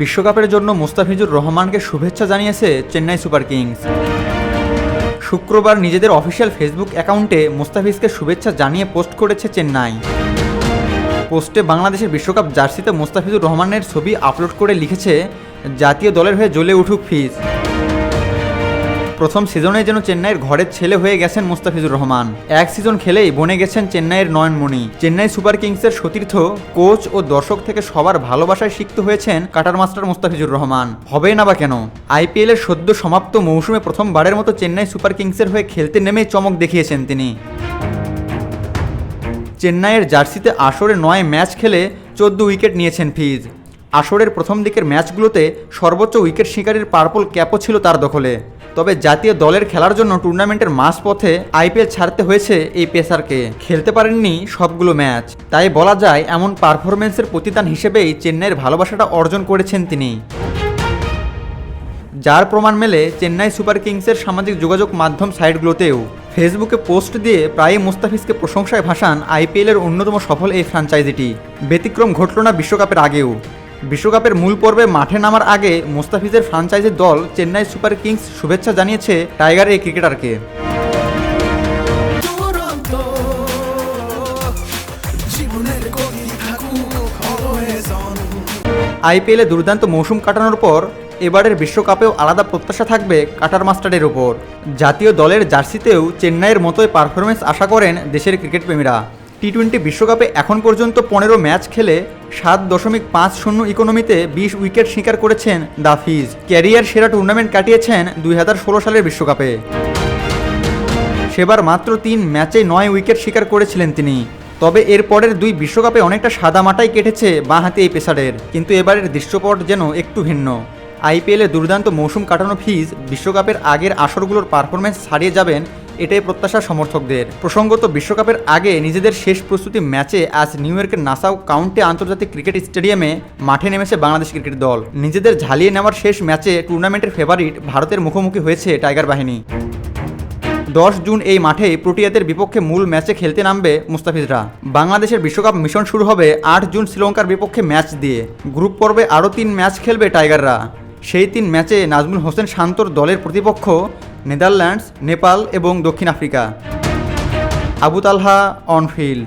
বিশ্বকাপের জন্য মুস্তাফিজুর রহমানকে শুভেচ্ছা জানিয়েছে চেন্নাই সুপার কিংস। শুক্রবার নিজেদের অফিসিয়াল ফেসবুক অ্যাকাউন্টে মুস্তাফিজকে শুভেচ্ছা জানিয়ে পোস্ট করেছে চেন্নাই। পোস্টে বাংলাদেশের বিশ্বকাপ জার্সিতে মুস্তাফিজুর রহমানের ছবি আপলোড করে লিখেছে, জাতীয় দলের হয়ে জ্বলে উঠুক ফিজ। প্রথম সিজনে যেন চেন্নাইয়ের ঘরের ছেলে হয়ে গেছেন মুস্তাফিজুর রহমান। এক সিজন খেলেই বনে গেছেন চেন্নাইয়ের নয়নমণি। চেন্নাই সুপার কিংসের সতীর্থ, কোচ ও দর্শক থেকে সবার ভালোবাসায় সিক্ত হয়েছেন কাটার মাস্টার মুস্তাফিজুর রহমান। হবে না বা কেন? আইপিএল এর সদ্য সমাপ্ত মৌসুমে প্রথমবারের মতো চেন্নাই সুপার কিংসের হয়ে খেলতে নেমেই চমক দেখিয়েছেন তিনি। চেন্নাইয়ের জার্সিতে আসরে নয় ম্যাচ খেলে চোদ্দ উইকেট নিয়েছেন ফিজ। আসরের প্রথম দিকের ম্যাচগুলোতে সর্বোচ্চ উইকেট শিকারীর পার্পল ক্যাপও ছিল তার দখলে। তবে জাতীয় দলের খেলার জন্য টুর্নামেন্টের মাঝপথে আইপিএল ছাড়তে হয়েছে এই পেসারকে। খেলতে পারেননি সবগুলো ম্যাচ। তাই বলা যায়, এমন পারফরমেন্সের প্রতিদান হিসেবেই চেন্নাইয়ের ভালোবাসাটা অর্জন করেছেন তিনি। যার প্রমাণ মেলে চেন্নাই সুপার কিংসের সামাজিক যোগাযোগ মাধ্যম সাইটগুলোতেও। ফেসবুকে পোস্ট দিয়ে প্রায়ই মুস্তাফিজকে প্রশংসায় ভাসান আইপিএলের অন্যতম সফল এই ফ্র্যাঞ্চাইজিটি ব্যতিক্রম ঘটল না বিশ্বকাপের আগেও। বিশ্বকাপের মূল পর্বে মাঠে নামার আগে মোস্তাফিজের ফ্র্যাঞ্চাইজির দল চেন্নাই সুপার কিংস শুভেচ্ছা জানিয়েছে টাইগার এই ক্রিকেটারকে। আইপিএলে দুর্দান্ত মৌসুম কাটানোর পর এবারের বিশ্বকাপেও আলাদা প্রত্যাশা থাকবে কাটার মাস্টারের ওপর জাতীয় দলের জার্সিতেও চেন্নাইয়ের মতোই পারফরমেন্স আশা করেন দেশের ক্রিকেট প্রেমীরা টি টোয়েন্টি বিশ্বকাপে এখন পর্যন্ত পনেরো ম্যাচ খেলে সাত দশমিক পাঁচ শূন্য ইকোনমিতে বিশ উইকেট শিকার করেছেন দাফিজ। ক্যারিয়ার সেরা টুর্নামেন্ট কাটিয়েছেন দুই হাজার ষোলো সালের বিশ্বকাপে। সেবার মাত্র তিন ম্যাচে নয় উইকেট শিকার করেছিলেন তিনি। তবে এর পরের দুই বিশ্বকাপে অনেকটা সাদা মাটাই কেটেছে বাঁ হাতে এই পেসারের, কিন্তু এবারের দৃশ্যপট যেন একটু ভিন্ন। আইপিএলে দুর্দান্ত মৌসুম কাটানো ফিজ বিশ্বকাপের আগের আসরগুলোর পারফরমেন্স ছাড়িয়ে যাবেন এটাই প্রত্যাশা সমর্থকদের। প্রসঙ্গত, বিশ্বকাপের আগে নিজেদের শেষ প্রস্তুতি ম্যাচে আজ নিউ ইয়র্কের নাসাউ কাউন্টি আন্তর্জাতিক ক্রিকেট স্টেডিয়ামে মাঠে নেমেছে বাংলাদেশ ক্রিকেট দল। নিজেদের ঝালিয়ে নেওয়ার শেষ ম্যাচে টুর্নামেন্টের ফেভারিট ভারতের মুখোমুখি হয়েছে টাইগার বাহিনী। দশ জুন এই মাঠেই প্রোটিয়াদের বিপক্ষে মূল ম্যাচে খেলতে নামবে মুস্তাফিজরা। বাংলাদেশের বিশ্বকাপ মিশন শুরু হবে আট জুন শ্রীলঙ্কার বিপক্ষে ম্যাচ দিয়ে। গ্রুপ পর্বে আরও তিন ম্যাচ খেলবে টাইগাররা। সেই তিন ম্যাচে নাজমুল হোসেন শান্তর দলের প্রতিপক্ষ নেদারল্যান্ডস নেপাল এবং দক্ষিণ আফ্রিকা। আবু তালহা অনফিল্ড।